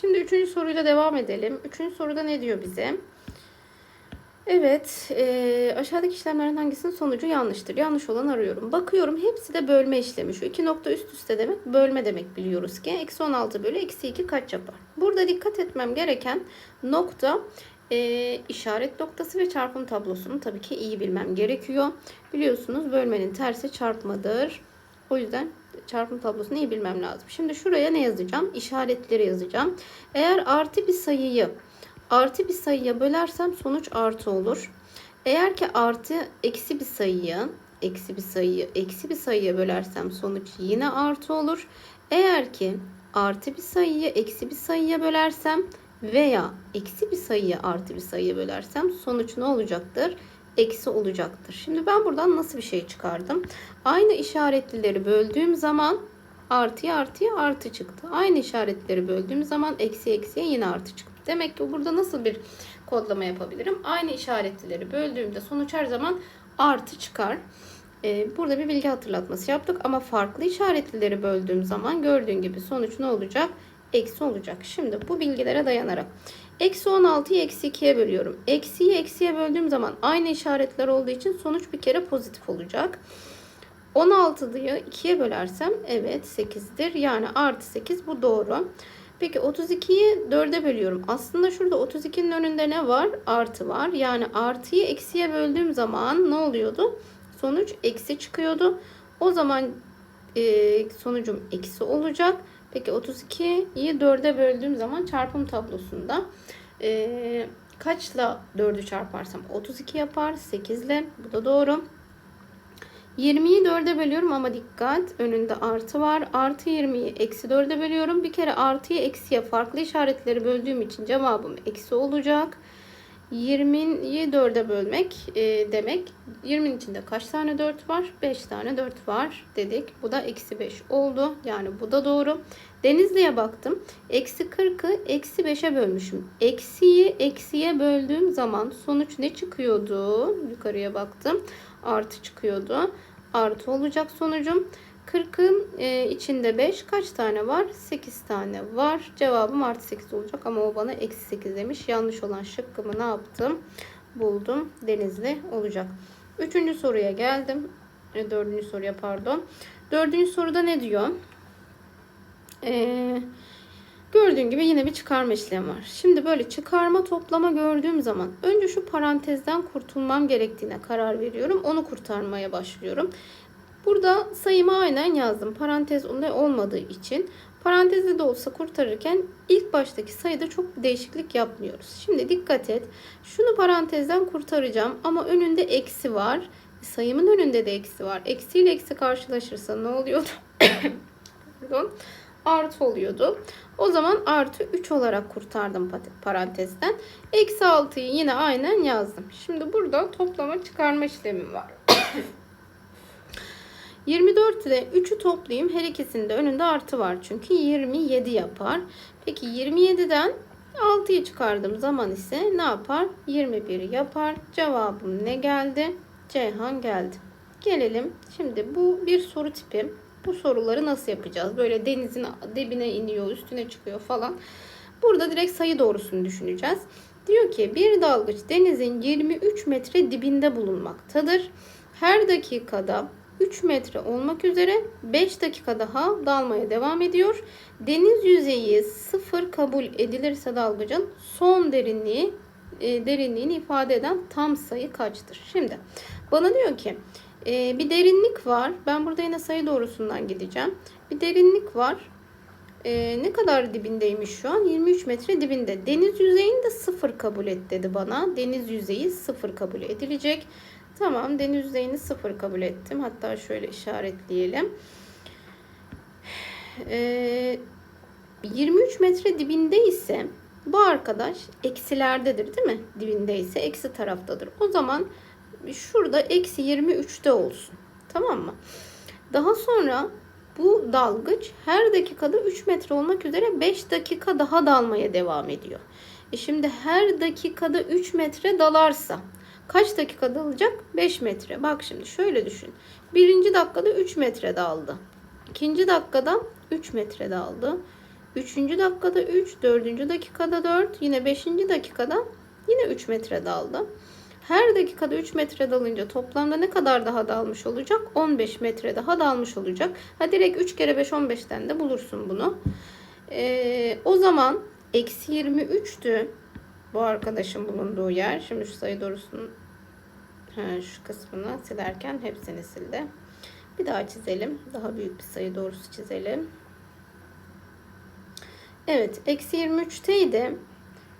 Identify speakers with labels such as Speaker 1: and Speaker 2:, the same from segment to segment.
Speaker 1: Şimdi üçüncü soruyla devam edelim. Üçüncü soruda ne diyor bize? Evet, eee, aşağıdaki işlemlerin hangisinin sonucu yanlıştır? Yanlış olan arıyorum. Bakıyorum hepsi de bölme işlemi. Şu iki nokta üst üste demek bölme demek biliyoruz ki. Eksi 16 bölü eksi 2 kaç yapar? Burada dikkat etmem gereken nokta eee, işaret noktası ve çarpım tablosunu tabii ki iyi bilmem gerekiyor. Biliyorsunuz bölmenin tersi çarpmadır. O yüzden çarpım tablosunu iyi bilmem lazım. Şimdi şuraya ne yazacağım? İşaretleri yazacağım. Eğer artı bir sayıyı artı bir sayıya bölersem sonuç artı olur. Eğer ki artı eksi bir sayıyı eksi bir sayıyı eksi bir sayıya bölersem sonuç yine artı olur. Eğer ki artı bir sayıyı eksi bir sayıya bölersem veya eksi bir sayıyı artı bir sayıya bölersem sonuç ne olacaktır? Eksi olacaktır. Şimdi ben buradan nasıl bir şey çıkardım? Aynı işaretlileri böldüğüm zaman artıya artıya artı çıktı. Aynı işaretleri böldüğüm zaman eksi eksiye yine artı çıktı. Demek ki burada nasıl bir kodlama yapabilirim? Aynı işaretlileri böldüğümde sonuç her zaman artı çıkar. Ee, burada bir bilgi hatırlatması yaptık ama farklı işaretlileri böldüğüm zaman gördüğün gibi sonuç ne olacak? Eksi olacak. Şimdi bu bilgilere dayanarak eksi 16'yı eksi 2'ye bölüyorum. Eksiyi eksiye böldüğüm zaman aynı işaretler olduğu için sonuç bir kere pozitif olacak. 16'yı 2'ye bölersem evet 8'dir. Yani artı 8 bu doğru. Peki 32'yi 4'e bölüyorum. Aslında şurada 32'nin önünde ne var? Artı var. Yani artıyı eksiye böldüğüm zaman ne oluyordu? Sonuç eksi çıkıyordu. O zaman e, sonucum eksi olacak. Peki 32'yi 4'e böldüğüm zaman çarpım tablosunda e, kaçla 4'ü çarparsam 32 yapar. 8 ile. Bu da doğru. 20'yi 4'e bölüyorum ama dikkat önünde artı var. Artı 20'yi eksi 4'e bölüyorum. Bir kere artıyı eksiye farklı işaretleri böldüğüm için cevabım eksi olacak. 20'yi 4'e bölmek e, demek 20'nin içinde kaç tane 4 var? 5 tane 4 var dedik. Bu da eksi 5 oldu. Yani bu da doğru. Denizli'ye baktım. Eksi 40'ı eksi 5'e bölmüşüm. Eksiyi eksiye böldüğüm zaman sonuç ne çıkıyordu? Yukarıya baktım. Artı çıkıyordu. Artı olacak sonucum. 40'ın e, içinde 5 kaç tane var? 8 tane var. Cevabım artı 8 olacak ama o bana eksi 8 demiş. Yanlış olan şıkkımı ne yaptım? Buldum. Denizli olacak. Üçüncü soruya geldim. E, dördüncü soruya pardon. Dördüncü soruda ne diyor? Eee Gördüğün gibi yine bir çıkarma işlemi var. Şimdi böyle çıkarma toplama gördüğüm zaman önce şu parantezden kurtulmam gerektiğine karar veriyorum. Onu kurtarmaya başlıyorum. Burada sayımı aynen yazdım. Parantez olmadığı için parantezde de olsa kurtarırken ilk baştaki sayıda çok değişiklik yapmıyoruz. Şimdi dikkat et. Şunu parantezden kurtaracağım ama önünde eksi var. Sayımın önünde de eksi var. Eksi ile eksi karşılaşırsa ne oluyordu? Pardon artı oluyordu. O zaman artı 3 olarak kurtardım parantezden. Eksi 6'yı yine aynen yazdım. Şimdi burada toplama çıkarma işlemim var. 24 ile 3'ü toplayayım. Her ikisinde önünde artı var. Çünkü 27 yapar. Peki 27'den 6'yı çıkardığım zaman ise ne yapar? 21 yapar. Cevabım ne geldi? Ceyhan geldi. Gelelim. Şimdi bu bir soru tipi. Bu soruları nasıl yapacağız? Böyle denizin dibine iniyor, üstüne çıkıyor falan. Burada direkt sayı doğrusunu düşüneceğiz. Diyor ki bir dalgıç denizin 23 metre dibinde bulunmaktadır. Her dakikada 3 metre olmak üzere 5 dakika daha dalmaya devam ediyor. Deniz yüzeyi sıfır kabul edilirse dalgıcın son derinliği e, derinliğini ifade eden tam sayı kaçtır? Şimdi bana diyor ki e, bir derinlik var. Ben burada yine sayı doğrusundan gideceğim. Bir derinlik var. E, ne kadar dibindeymiş şu an? 23 metre dibinde. Deniz yüzeyini de sıfır kabul et dedi bana. Deniz yüzeyi sıfır kabul edilecek. Tamam deniz yüzeyini sıfır kabul ettim. Hatta şöyle işaretleyelim. E, 23 metre dibinde ise bu arkadaş eksilerdedir değil mi? Dibinde ise eksi taraftadır. O zaman şurada eksi 23'te olsun. Tamam mı? Daha sonra bu dalgıç her dakikada 3 metre olmak üzere 5 dakika daha dalmaya devam ediyor. E şimdi her dakikada 3 metre dalarsa kaç dakika dalacak? 5 metre. Bak şimdi şöyle düşün. Birinci dakikada 3 metre daldı. İkinci dakikada 3 metre daldı. Üçüncü dakikada 3, dördüncü dakikada 4, yine beşinci dakikada yine 3 metre daldı. Her dakikada 3 metre dalınca toplamda ne kadar daha dalmış olacak? 15 metre daha dalmış olacak. Ha direkt 3 kere 5 15'ten de bulursun bunu. Ee, o zaman eksi 23'tü bu arkadaşın bulunduğu yer. Şimdi şu sayı doğrusunun şu kısmını silerken hepsini sildi. Bir daha çizelim. Daha büyük bir sayı doğrusu çizelim. Evet. Eksi 23'teydi.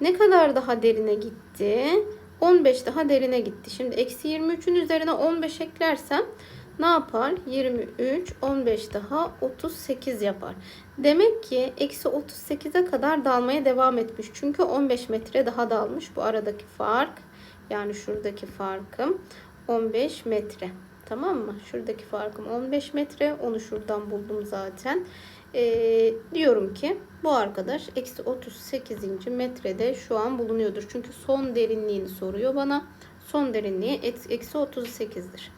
Speaker 1: Ne kadar daha derine gitti? 15 daha derine gitti. Şimdi eksi 23'ün üzerine 15 eklersem ne yapar? 23, 15 daha 38 yapar. Demek ki eksi 38'e kadar dalmaya devam etmiş. Çünkü 15 metre daha dalmış. Bu aradaki fark yani şuradaki farkım 15 metre. Tamam mı? Şuradaki farkım 15 metre. Onu şuradan buldum zaten. Ee, diyorum ki bu arkadaş eksi 38. metrede şu an bulunuyordur. Çünkü son derinliğini soruyor bana. Son derinliği eksi 38'dir.